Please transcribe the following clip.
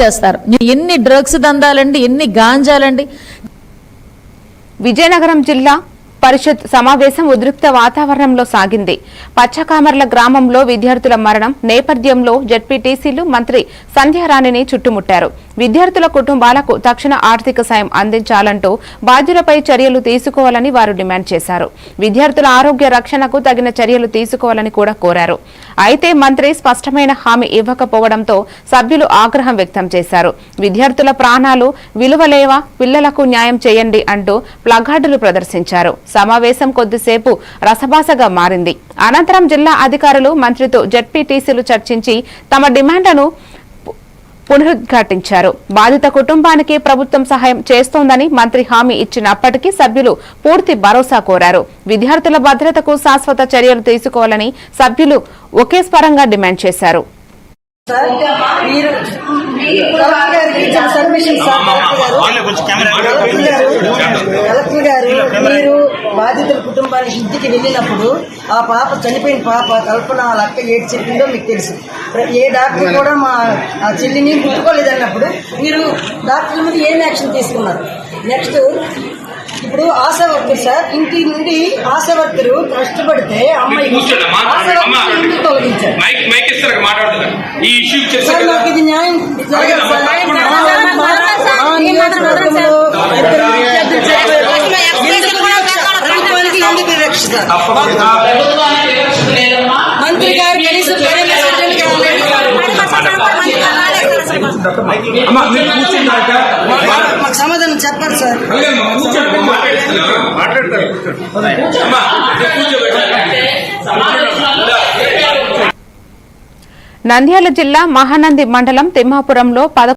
చేస్తారు. ఎన్ని డ్రగ్స్ దందాలండి ఎన్ని గాంజాలండి? విజయనగరం జిల్లా పరిషత్ సమావేశం ఉద్రిక్త వాతావరణంలో సాగింది. పచ్చకామర్ల గ్రామంలో విద్యార్థుల మరణం నేపథ్యంలో జడ్పీటీసీలు మంత్రి సంధ్యారాణిని చుట్టుముట్టారు. విద్యార్థుల కుటుంబాలకు తక్షణ ఆర్థిక సాయం అందించాలంటూ బాధ్యులపై చర్యలు తీసుకోవాలని వారు డిమాండ్ చేశారు. విద్యార్థుల ఆరోగ్య రక్షణకు తగిన చర్యలు తీసుకోవాలని కూడా కోరారు. అయితే మంత్రి స్పష్టమైన హామీ ఇవ్వకపోవడంతో సభ్యులు ఆగ్రహం వ్యక్తం చేశారు. విద్యార్థుల ప్రాణాలు విలువలేవా పిల్లలకు న్యాయం చేయండి అంటూ ప్లగార్డులు ప్రదర్శించారు. సమావేశం కొద్దిసేపు రసభాసగా మారింది. అనంతరం జిల్లా అధికారులు మంత్రితో జడ్పీటీసీలు చర్చించి తమ డిమాండ్లను పునరుద్ఘాటించారు. బాధిత కుటుంబానికి ప్రభుత్వం సహాయం చేస్తోందని మంత్రి హామీ ఇచ్చినప్పటికీ సభ్యులు పూర్తి భరోసా కోరారు. విద్యార్థుల భద్రతకు శాశ్వత చర్యలు తీసుకోవాలని సభ్యులు ఒకే స్వరంగా డిమాండ్ చేశారు. సార్ మీరు కలెక్టర్ గారికి ఇచ్చిన సబ్మిషన్ సార్ కలెక్టర్ గారు కలెక్టర్ గారు మీరు బాధితుల కుటుంబానికి ఇంటికి వెళ్ళినప్పుడు ఆ పాప చనిపోయిన పాప కల్పన వాళ్ళ అక్క ఏడు చెప్పిందో మీకు తెలుసు. ఏ డాక్టర్ కూడా మా ఆ చెల్లిని ముట్టుకోలేదన్నప్పుడు మీరు డాక్టర్ల మీద ఏం యాక్షన్ తీసుకున్నారు? నెక్స్ట్ ఇప్పుడు ఆశా వర్కర్ సార్ ఇంటి నుండి ఆశా వర్కరు కష్టపడితే అమ్మాయి ఈ ఇష్యూ మాకు ఇది న్యాయం జరగదు సార్. మంత్రి గారు మాకు. సమాధానం చెప్పాలి సార్. నంద్యాల జిల్లా మహానంది మండలం తిమ్మాపురంలో పద